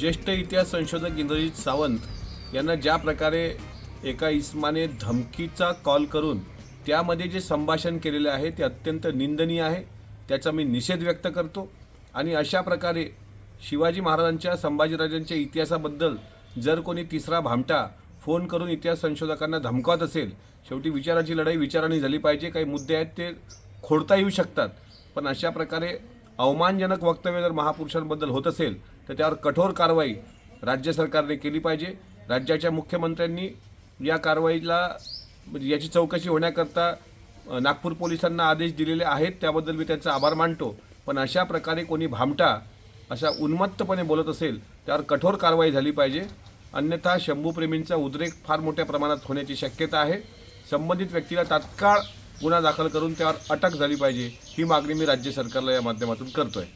ज्येष्ठ इतिहास संशोधक इंद्रजित सावंत यांना ज्या प्रकारे एका इस्माने धमकीचा कॉल करून त्यामध्ये जे संभाषण केलेले आहे ते अत्यंत निंदनीय आहे. त्याचा मी निषेध व्यक्त करतो. आणि अशा प्रकारे शिवाजी महाराजांच्या संभाजीराजांच्या इतिहासाबद्दल जर कोणी तिसरा भामटा फोन करून इतिहास संशोधकांना धमकावत असेल शेवटी विचाराची लढाई विचाराने झाली पाहिजे. काही मुद्दे आहेत ते खोडता येऊ शकतात. पण अशा प्रकारे अवमानजनक वक्तव्य जर महापुरुषांबद्दल होत असेल तर त्यावर कठोर कारवाई राज्य सरकारने केली पाहिजे. राज्याच्या मुख्यमंत्र्यांनी या कारवाईला म्हणजे याची चौकशी होण्याकरता नागपूर पोलिसांना आदेश दिलेले आहेत त्याबद्दल मी त्यांचा आभार मानतो. पण अशा प्रकारे कोणी भामटा अशा उन्मत्तपणे बोलत असेल त्यावर कठोर कारवाई झाली पाहिजे. अन्यथा शंभूप्रेमींचा उद्रेक फार मोठ्या प्रमाणात होण्याची शक्यता आहे. संबंधित व्यक्तीला तात्काळ गुन्हा दाखल करून त्यावर अटक झाली पाहिजे ही मागणी मी राज्य सरकारला या माध्यमातून करतो आहे